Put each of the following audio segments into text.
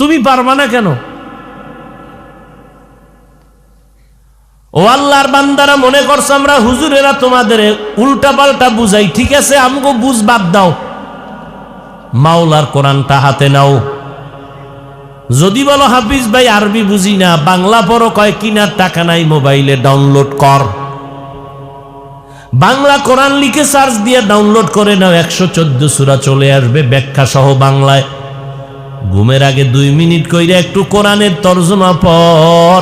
তুমি পারবা না কেন? ও আল্লাহর বান্দারা মনে করছ আমরা হুজুরেরা তোমাদের উল্টা পাল্টা বুঝাই, ঠিক আছে? আমাকে বুঝ বাদ দাও। মাওলার কোরআনটা হাতে নাও। যদি বলো, হাফিজ ভাই, আরবি বুঝি না, বাংলা পড়ো, কয় কিনার টাকা নাই, মোবাইলে ডাউনলোড কর। বাংলা কোরআন লিখে সার্চ দিয়ে ডাউনলোড করে নাও, একশো চোদ্দ সুরা চলে আসবে ব্যাখ্যা সহ বাংলায়। ঘুমের আগে দুই মিনিট কইরে একটু কোরআনের তর্জমা পর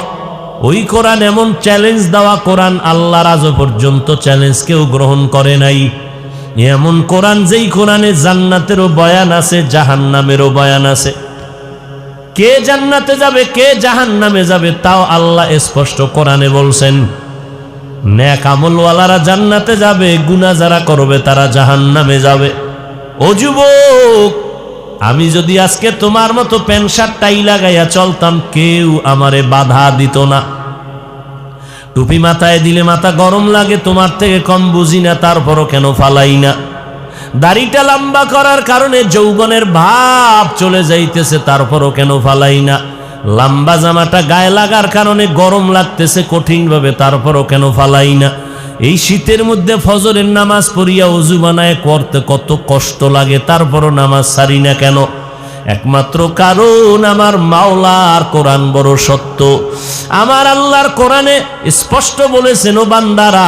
ওই কোরআন এমন চ্যালেঞ্জ দেওয়া কোরআন আল্লাহর আজ পর্যন্ত চ্যালেঞ্জ কেউ গ্রহণ করে নাই। এমন কোরআন যেই কোরআনে জান্নাতেরও বয়ান আছে, জাহান্নামেরও বয়ান আছে। কে জান্নাতে যাবে, কে জাহান্নামে যাবে, তাও আল্লাহ স্পষ্ট কোরআনে বলছেন ন্যাক আমলওয়ালারা জান্নাতে যাবে গুনা যারা করবে, তারা জাহান্নামে যাবে। ও যুবক আমি যদি আজকে তোমার মতো প্যান্ট শার্ট টাই লাগাইয়া চলতাম, কেউ আমারে বাধা দিত না। টুপি মাথায় দিলে মাথা গরম লাগে, তোমার থেকে কম বুঝি না, তারপরও কেন ফালাই না। দাড়িটা লম্বা করার কারণে যৌবনের ভাব চলে যাইতেছে, তারপরও কেন ফালাই না। লম্বা জামাটা গায়ে লাগার কারণে গরম লাগতেছে কঠিনভাবে, তারপরও কেন ফালাই না। এই শীতের মধ্যে ফজরের নামাজ পড়িয়া অজু বানায় করতে কত কষ্ট লাগে, তারপরও নামাজ সারি না কেন? একমাত্র কারণ আমার মাওলার কোরআন বড় সত্য। আমার আল্লাহর কোরআনে স্পষ্ট বলেছেন, ও বান্দারা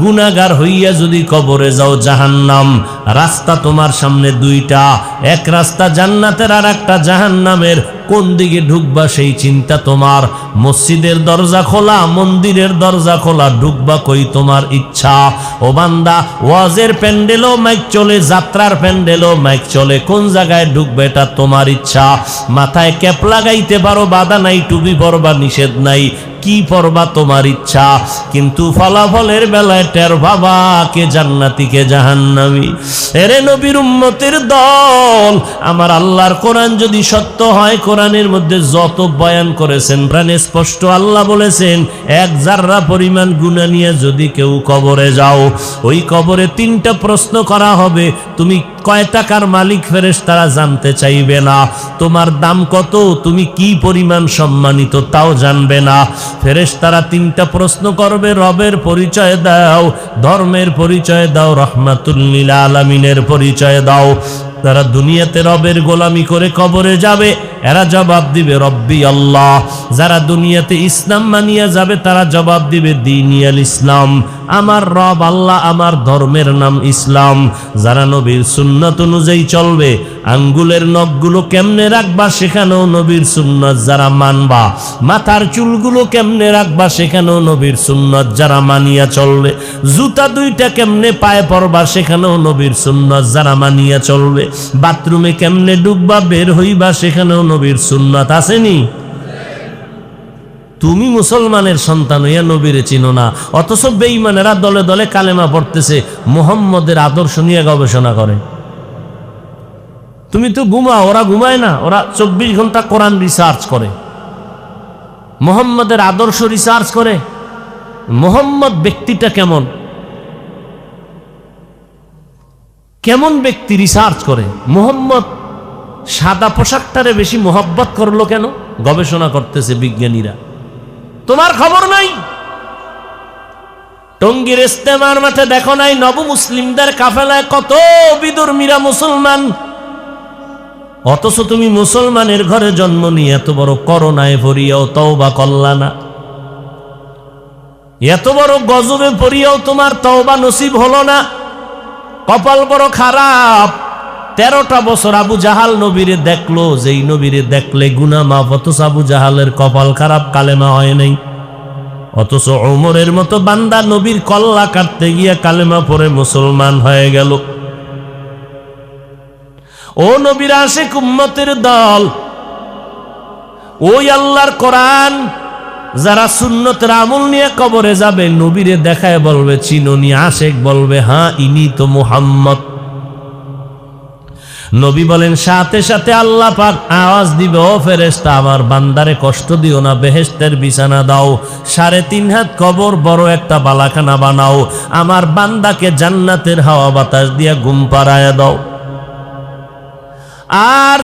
গুনাগার হইয়া যদি কবরে যাও জাহান্নাম, রাস্তা তোমার সামনে দুইটা। এক রাস্তা জান্নাতের আর একটা জাহান্নামের। কোন দিকে ঢুকবা সেই চিন্তা তোমার। মসজিদের দরজা খোলা, মন্দিরের দরজা খোলা, ঢুকবা কই তোমার ইচ্ছা? ও বান্দা, ওয়াজের প্যান্ডেলও মাইক চলে, যাত্রার প্যান্ডেলও মাইক চলে। কোন জায়গায় ঢুকবে এটা তোমার ইচ্ছা? মাথায় ক্যাপ লাগাইতে পারো, বাধা নাই, টুপি পরবা নিষেধ নাই। কি পরবা তোমার ইচ্ছা? কিন্তু ফলাফলের বেলায় টের বাবা কে জান্নাতি, কে জাহান্নামি। এরে নবীর উম্মতের দল, আমার আল্লাহর কোরআন যদি সত্য হয়, কোরআনের মধ্যে যত বয়ান করেছেন, প্রাণে স্পষ্ট আল্লাহ বলেছেন, এক জাররা পরিমাণ গুণা নিয়ে যদি কেউ কবরে যাও, ওই কবরে তিনটা প্রশ্ন করা হবে, তুমি কয় টাকার মালিক ফেরেস তারা জানতে চাইবে না। তোমার দাম কত? তুমি কি পরিমাণ সম্মানিত তাও জানবে না। ফেরেস তারা তিনটা প্রশ্ন করবে, রবের পরিচয় দাও, ধর্মের পরিচয় দাও রহমাতুল্লিল আলমিনের পরিচয় দাও। তারা দুনিয়াতে রবের গোলামি করে কবরে যাবে এরা জবাব দিবে, রব্বি আল্লাহ। যারা দুনিয়াতে ইসলাম মানিয়া যাবে, তারা জবাব দিবে, দিনিয়াল ইসলাম। আমার রব আল্লাহ, আমার ধর্মের নাম ইসলাম। যারা নবীর সুন্নত অনুযায়ী চলবে, আঙ্গুলের নখগুলো কেমনে রাখবা সেখানেও নবীর সুন্নত যারা মানবা। মাথার চুলগুলো কেমনে রাখবা সেখানেও নবীর সুন্নত যারা মানিয়া চলবে। জুতা দুইটা কেমনে পায়ে পরবা সেখানেও নবীর সুন্নত যারা মানিয়া চলবে। বাথরুমে কেমনে ডুববা, বের হইবা সেখানেও নবীর সুন্নত আসেনি? তুমি মুসলমানের সন্তান হইয়া নবীরে চিনো না। অথচ বেঈমানেরা দলে দলে কালেমা পড়তেছে, মোহাম্মদের আদর্শ নিয়ে গবেষণা করে। তুমি তো ঘুমাও, ওরা ঘুমায় না, ওরা চব্বিশ ঘণ্টা কোরআন রিসার্চ করে। মোহাম্মদের আদর্শ রিসার্চ করে। মোহাম্মদ ব্যক্তিটা কেমন? কেমন ব্যক্তি রিসার্চ করে? মোহাম্মদ সাদা পোশাকটারে বেশি মোহব্বত করল কেন? গবেষণা করতেছে বিজ্ঞানীরা। তোমার খবর নাই? টঙ্গীর ইস্তেমার মাঠে দেখো নাই, নব মুসলিমদের কাফেলায় কত বিদর্মীরা মুসলমান? অথচ তুমি মুসলমানের ঘরে জন্ম নিয়ে এত বড় করোনায় ভরিয়াও তওবা করলা না। এত বড় গজবে পড়িয়াও তোমার তওবা নসিব হলো না। কপাল বড় খারাপ। তেরোটা বছর আবু জাহাল নবীরে দেখল, যেই নবীরে দেখলে গুনা মাফ, অথচ আবু জাহালের কপাল খারাপ, কালেমা হয় নাই। অথচ ওমরের মতো বান্দা নবীর কল্লা কাটতে গিয়ে কালেমা পরে মুসলমান হয়ে গেল। ও নবীর আশেক উম্মতের দল, ওই আল্লাহর কোরআন, যারা সুন্নতের আমল নিয়ে কবরে যাবে, নবীরে দেখায় বলবে, চিননি আশেক বলবে হ্যাঁ ইনি তো মুহাম্মদ। নবী বলেন, সাথে সাথে আল্লাহ পাক আওয়াজ দিবে, ও ফেরেস্তা আমার বান্দারে কষ্ট দিও না বেহেস্তের বিছানা দাও, সাড়ে তিন হাত কবর, বড় একটা বালাখানা বানাও, আমার বান্দাকে জান্নাতের হাওয়া বাতাস দিয়া ঘুম পাড়ায় দাও। আর